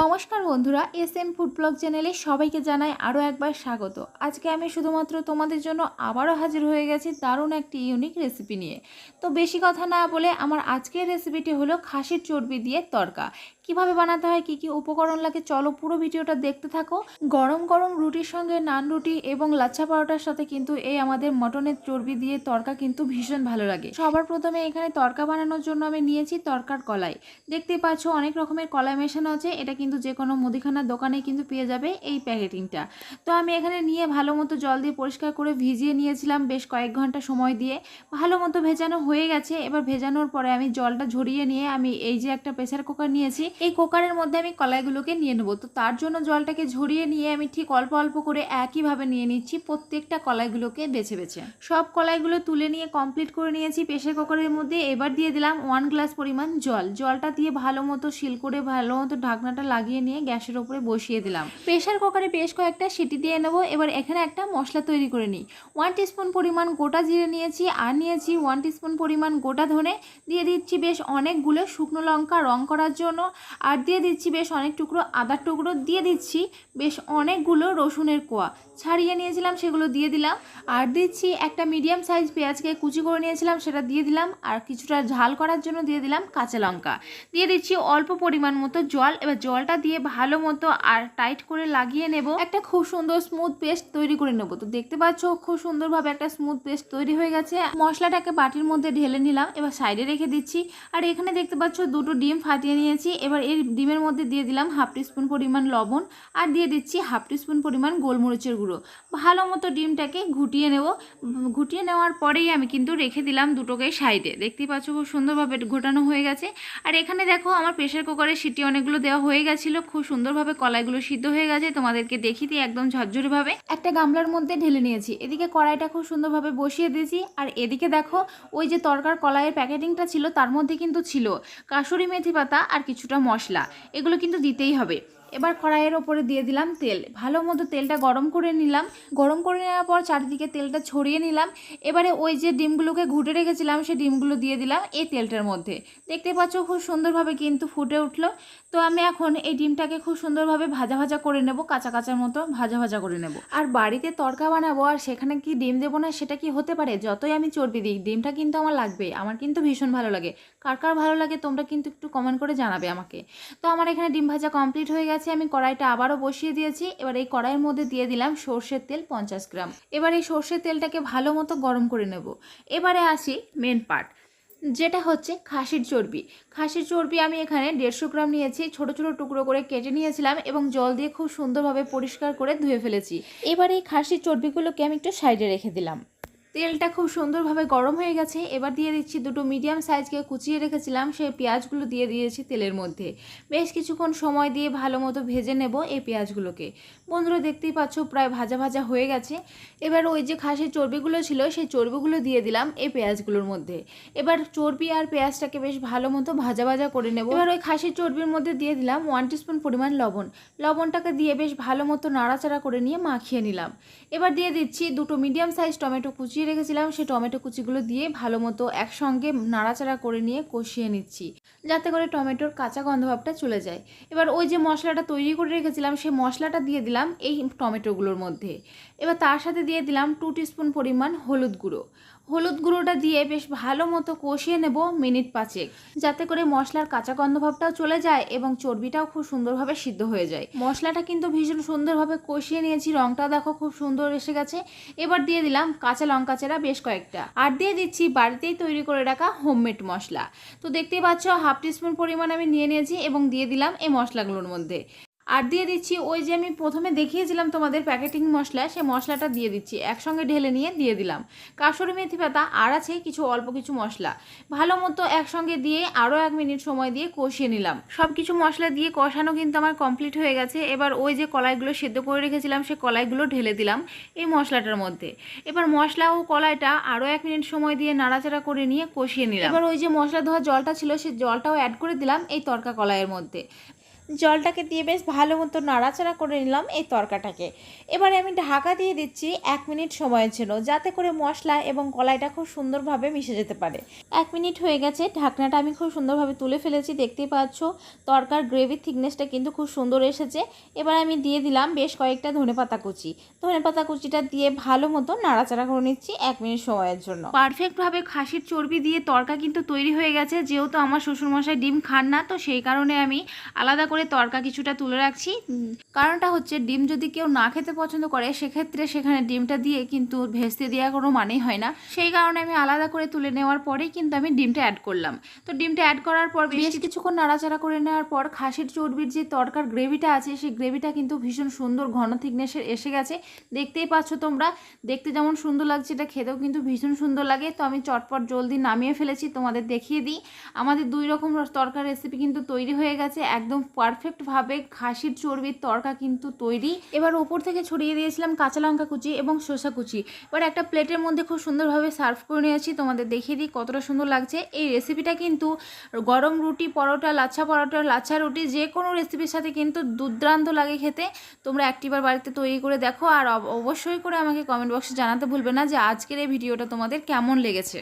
নমস্কার বন্ধুরা, S M food blog চ্যানেলে সবাইকে জানাই আরও একবার স্বাগত। আজকে আমি শুধুমাত্র তোমাদের জন্য আবারও হাজির হয়ে গেছি দারুণ একটি ইউনিক রেসিপি নিয়ে। তো বেশি কথা না বলে আমার আজকের রেসিপিটি হলো খাসির চর্বি দিয়ে তরকা। কীভাবে বানাতে হয়, কি কি উপকরণ লাগে, চলো পুরো ভিডিওটা দেখতে থাকো। গরম গরম রুটির সঙ্গে নান রুটি এবং লাচ্ছা পরোটার সাথে কিন্তু এই আমাদের মটনের চর্বি দিয়ে তরকা কিন্তু ভীষণ ভালো লাগে। সবার প্রথমে এখানে তরকা বানানোর জন্য আমি নিয়েছি তরকার কলাই। দেখতে পাচ্ছ অনেক রকমের কলাই মেশানো আছে, এটা কিন্তু যে কোনো মুদিখানার দোকানে কিন্তু পেয়ে যাবে এই প্যাকেটিংটা। তো আমি এখানে নিয়ে ভালো মতো জল দিয়ে পরিষ্কার করে ভিজিয়ে নিয়েছিলাম বেশ কয়েক ঘণ্টা সময় দিয়ে। ভালো মতো ভেজানো হয়ে গেছে, এবার ভেজানোর পরে আমি জলটা ঝরিয়ে নিয়ে আমি এই যে একটা প্রেসার কুকার নিয়েছি এই কুকারের মধ্যে আমি কলাইগুলোকে নিয়ে নেব। তো তার জন্য জলটাকে ঝরিয়ে নিয়ে আমি ঠিক অল্প অল্প করে একইভাবে নিয়ে নিচ্ছি প্রত্যেকটা কলাইগুলোকে বেছে বেছে। সব কলাইগুলো তুলে নিয়ে কমপ্লিট করে নিয়েছি প্রেসার কুকারের মধ্যে। এবার দিয়ে দিলাম ওয়ান গ্লাস পরিমাণ জল। জলটা দিয়ে ভালো মতো শিল করে, ভালো মতো ঢাকনাটা লাগিয়ে নিয়ে গ্যাসের ওপরে বসিয়ে দিলাম। প্রেসার কুকারে বেশ কয়েকটা সিটি দিয়ে নেব। এবার এখানে একটা মশলা তৈরি করে নিই। ওয়ান টিস্পুন পরিমাণ গোটা জিরে নিয়েছি আর নিয়েছি ওয়ান টিস্পুন পরিমাণ গোটা ধনে। দিয়ে দিচ্ছি বেশ অনেকগুলো শুকনো লঙ্কা রং করার জন্য। আর দিয়ে দিচ্ছি বেশ অনেক টুকরো আদার টুকরো দিয়ে দিচ্ছি বেশ অনেকগুলো রসুনের কোয়া। ছাড়িয়ে নিয়েছিলাম, সেগুলো দিয়ে দিলাম। আর দিচ্ছি একটা মিডিয়াম সাইজ পেঁয়াজকে কুচি করে নিয়েছিলাম, সেটা দিয়ে দিলাম। আর কিছুটা ঝাল করার জন্য দিয়ে দিলাম কাঁচা লঙ্কা। দিয়ে দিচ্ছি অল্প পরিমাণ মতো জল। এবার জলটা দিয়ে ভালো মতো আর টাইট করে লাগিয়ে নেব। একটা খুব সুন্দর স্মুথ পেস্ট তৈরি করে নেব। তো দেখতে পাচ্ছ, খুব সুন্দরভাবে একটা স্মুথ পেস্ট তৈরি হয়ে গেছে। মশলাটাকে বাটির মধ্যে ঢেলে নিলাম। এবার সাইডে রেখে দিচ্ছি। আর এখানে দেখতে পাচ্ছ, দুটো ডিম ফাটিয়ে নিয়েছি। এবার এই ডিমের মধ্যে দিয়ে দিলাম হাফ টিস্পুন পরিমাণ লবণ আর দিয়ে দিচ্ছি হাফ টিস্পুন পরিমাণ গোলমরিচের গুঁড়ো। ভালো মতো ডিমটাকে ঘুটিয়ে নেব। ঘুটিয়ে নেওয়ার পরেই আমি কিন্তু রেখে দিলাম দুটোকে সাইডে। দেখতেই পাচ্ছ খুব সুন্দরভাবে ঘোটানো হয়ে গেছে। আর এখানে দেখো আমার প্রেশার কুকারে সিটি অনেকগুলো দেওয়া হয়ে গেছিল। খুব সুন্দরভাবে কলাইগুলো সিদ্ধ হয়ে গেছে। তোমাদেরকে দেখিয়ে দিয়ে একদম ঝরঝরেভাবে। একটা গামলার মধ্যে ঢেলে নিয়েছি। এদিকে কড়াইটা খুব সুন্দরভাবে বসিয়ে দিয়েছি। আর এদিকে দেখো ওই যে তরকার কলাইয়ের প্যাকেটিংটা ছিল তার মধ্যে কিন্তু ছিল কাসুরি মেথি পাতা আর কিছুটা মশলা, এগুলো কিন্তু দিতেই হবে। এবার কড়াইয়ের ওপরে দিয়ে দিলাম তেল। ভালো মতো তেলটা গরম করে নিলাম। গরম করে নেওয়ার পর চারিদিকে তেলটা ছড়িয়ে নিলাম। এবারে ওই যে ডিমগুলোকে ঘুটে রেখেছিলাম সেই ডিমগুলো দিয়ে দিলাম এই তেলটার মধ্যে। দেখতে পাচ্ছ খুব সুন্দরভাবে কিন্তু ফুটে উঠল। তো আমি এখন এই ডিমটাকে খুব সুন্দরভাবে ভাজা ভাজা করে নেব, কাঁচা কাঁচার মতো ভাজা ভাজা করে নেব। আর বাড়িতে তরকা বানাবো আর সেখানে কি ডিম দেবো না সেটা কি হতে পারে? যতই আমি চর্বি দিই, ডিমটা কিন্তু আমার লাগবে, আমার কিন্তু ভীষণ ভালো লাগে। কার কার ভালো লাগে তোমরা কিন্তু একটু কমেন্ট করে জানাবে আমাকে। তো আমার এখানে ডিম ভাজা কমপ্লিট হয়ে গেছে, আমি কড়াইটা আবারও বসিয়ে দিয়েছি। এবার এই কড়াইয়ের মধ্যে দিয়ে দিলাম সর্ষের তেল পঞ্চাশ গ্রাম। এবার এই সর্ষের তেলটাকে ভালো মতো গরম করে নেব। এবারে আসি মেন পার্ট যেটা হচ্ছে খাসির চর্বি। খাসির চর্বি আমি এখানে দেড়শো গ্রাম নিয়েছি, ছোট ছোট টুকরো করে কেটে নিয়েছিলাম এবং জল দিয়ে খুব সুন্দরভাবে পরিষ্কার করে ধুয়ে ফেলেছি। এবার এই খাসির চর্বিগুলোকে আমি একটু সাইডে রেখে দিলাম। তেলটা খুব সুন্দরভাবে গরম হয়ে গেছে। এবার দিয়ে দিচ্ছি দুটো মিডিয়াম সাইজকে কুচিয়ে রেখেছিলাম, সেই পেঁয়াজগুলো দিয়ে দিয়েছি তেলের মধ্যে। বেশ কিছুক্ষণ সময় দিয়ে ভালো মতো ভেজে নেব এই পেঁয়াজগুলোকে। বন্ধুরা, দেখতেই পাচ্ছ প্রায় ভাজা ভাজা হয়ে গেছে। এবার ওই যে খাসির চর্বিগুলো ছিল, সেই চর্বিগুলো দিয়ে দিলাম এই পেঁয়াজগুলোর মধ্যে। এবার চর্বি আর পেঁয়াজটাকে বেশ ভালো মতো ভাজা ভাজা করে নেব। এবার ওই খাসির চর্বির মধ্যে দিয়ে দিলাম ওয়ান টিস্পুন পরিমাণ লবণ। লবণটাকে দিয়ে বেশ ভালো মতো নাড়াচাড়া করে নিয়ে মাখিয়ে নিলাম। এবার দিয়ে দিচ্ছি দুটো মিডিয়াম সাইজ টমেটো কুচিয়ে কুচিয়ে রেখেছিলাম, সেই টমেটো কুচিগুলো দিয়ে ভালো মতো একসঙ্গে নাড়াচাড়া করে নিয়ে কষিয়ে নিচ্ছি, যাতে করে টমেটোর কাঁচা গন্ধভাবটা চলে যায়। এবার ওই যে মশলাটা তৈরি করে রেখেছিলাম, সেই মশলাটা দিয়ে দিলাম এই টমেটোগুলোর মধ্যে। এবার তার সাথে দিয়ে দিলাম টু টিস্পুন পরিমাণ হলুদ গুঁড়ো। হলুদ গুঁড়োটা দিয়ে বেশ ভালো মতো কষিয়ে নেব মিনিট পাঁচেক, যাতে করে মশলার কাঁচা গন্ধভাবটাও চলে যায় এবং চর্বিটাও খুব সুন্দরভাবে সিদ্ধ হয়ে যায়। মশলাটা কিন্তু ভীষণ সুন্দরভাবে কষিয়ে নিয়েছি, রংটাও দেখো খুব সুন্দর এসে গেছে। এবার দিয়ে দিলাম কাঁচা লঙ্কা চেরা বেশ কয়েকটা। আর দিয়ে দিচ্ছি বাড়িতেই তৈরি করে রাখা হোমমেড মশলা। তো দেখতেই পাচ্ছ হাফ টিস্পুন পরিমাণ আমি নিয়ে নিয়েছি এবং দিয়ে দিলাম এই মশলাগুলোর মধ্যে। আর দিয়ে দিচ্ছি ওই যে আমি প্রথমে দেখিয়েছিলাম তোমাদের প্যাকেটিং মশলা সে মশলাটা দিয়ে দিচ্ছি। একসঙ্গে ঢেলে নিয়ে দিয়ে দিলাম। কাসুরি মেথি পাতা, আর আছে কিছু অল্প কিছু মশলা। ভালো মতো একসঙ্গে দিয়ে আরও এক মিনিট সময় দিয়ে কষিয়ে নিলাম। সব কিছু মশলা দিয়ে কষানো কিন্তু আমার কমপ্লিট হয়ে গেছে। এবার ওই যে কলাইগুলো সেদ্ধ করে রেখেছিলাম, সে কলাইগুলো ঢেলে দিলাম এই মশলাটার মধ্যে। এবার মশলা ও কলাইটা আরও এক মিনিট সময় দিয়ে নাড়াচাড়া করে নিয়ে কষিয়ে নিলাম। এবার ওই যে মশলা ধোয়া জলটা ছিল, সে জলটাও অ্যাড করে দিলাম এই তরকা কলাইয়ের মধ্যে। জলটাকে দিয়ে বেশ ভালো মতো নাড়াচাড়া করে নিলাম এই তরকাটাকে। এবারে আমি ঢাকা দিয়ে দিচ্ছি এক মিনিট সময়ের জন্য, যাতে করে মশলা এবং কলাইটা খুব সুন্দরভাবে মিশে যেতে পারে। এক মিনিট হয়ে গেছে, ঢাকনাটা আমি খুব সুন্দরভাবে তুলে ফেলেছি, দেখতেই পাচ্ছ তরকার গ্রেভির থিকনেসটা কিন্তু খুব সুন্দর এসেছে। এবার আমি দিয়ে দিলাম বেশ কয়েকটা ধনেপাতা কুচি। ধনেপাতা কুচিটা দিয়ে ভালো মতো নাড়াচাড়া করে নিচ্ছি এক মিনিট সময়ের জন্য। পারফেক্টভাবে খাসির চর্বি দিয়ে তরকা কিন্তু তৈরি হয়ে গেছে, যেহেতু আমার শ্বশুরমশাই ডিম খান না, তো সেই কারণে আমি আলাদা করে তরকা কিছুটা তুলে রাখছি। কারণটা হচ্ছে ডিম যদি কেউ না খেতে পছন্দ করে সেক্ষেত্রে সেখানে ডিমটা দিয়ে কিন্তু ভেস্তে দেওয়ার কোনো মানেই হয় না। সেই কারণে আমি আলাদা করে তুলে নেওয়ার পরেই কিন্তু আমি ডিমটা অ্যাড করলাম। তো ডিমটা অ্যাড করার পর বেশ কিছুক্ষণ নাড়াচাড়া করে নেওয়ার পর খাসির চর্বির যে তরকার গ্রেভিটা আছে সেই গ্রেভিটা কিন্তু ভীষণ সুন্দর ঘন থিকনেসের এসে গেছে। দেখতেই পাচ্ছ তোমরা দেখতে যেমন সুন্দর লাগছে এটা খেতেও কিন্তু ভীষণ সুন্দর লাগে। তো আমি চটপট জলদি নামিয়ে ফেলেছি তোমাদের দেখিয়ে দিই। আমাদের দুই রকম তরকার রেসিপি কিন্তু তৈরি হয়ে গেছে একদম পারফেক্টভাবে খাসির চর্বির তরকা কিন্তু তৈরি। এবার ওপর থেকে ছড়িয়ে দিয়েছিলাম কাঁচা লঙ্কা কুচি এবং শসা কুচি। এবার একটা প্লেটের মধ্যে খুব সুন্দরভাবে সার্ভ করে নিয়েছি, তোমাদের দেখিয়ে দিই কতটা সুন্দর লাগছে। এই রেসিপিটা কিন্তু গরম রুটি, পরোটা, লাচ্ছা পরোটা, লাচ্ছা রুটি যে কোনো রেসিপির সাথে কিন্তু দুর্দান্ত লাগে খেতে। তোমরা একটিবার বাড়িতে তৈরি করে দেখো আর অব- অবশ্যই করে আমাকে কমেন্ট বক্সে জানাতে ভুলবে না যে আজকের এই ভিডিওটা তোমাদের কেমন লেগেছে।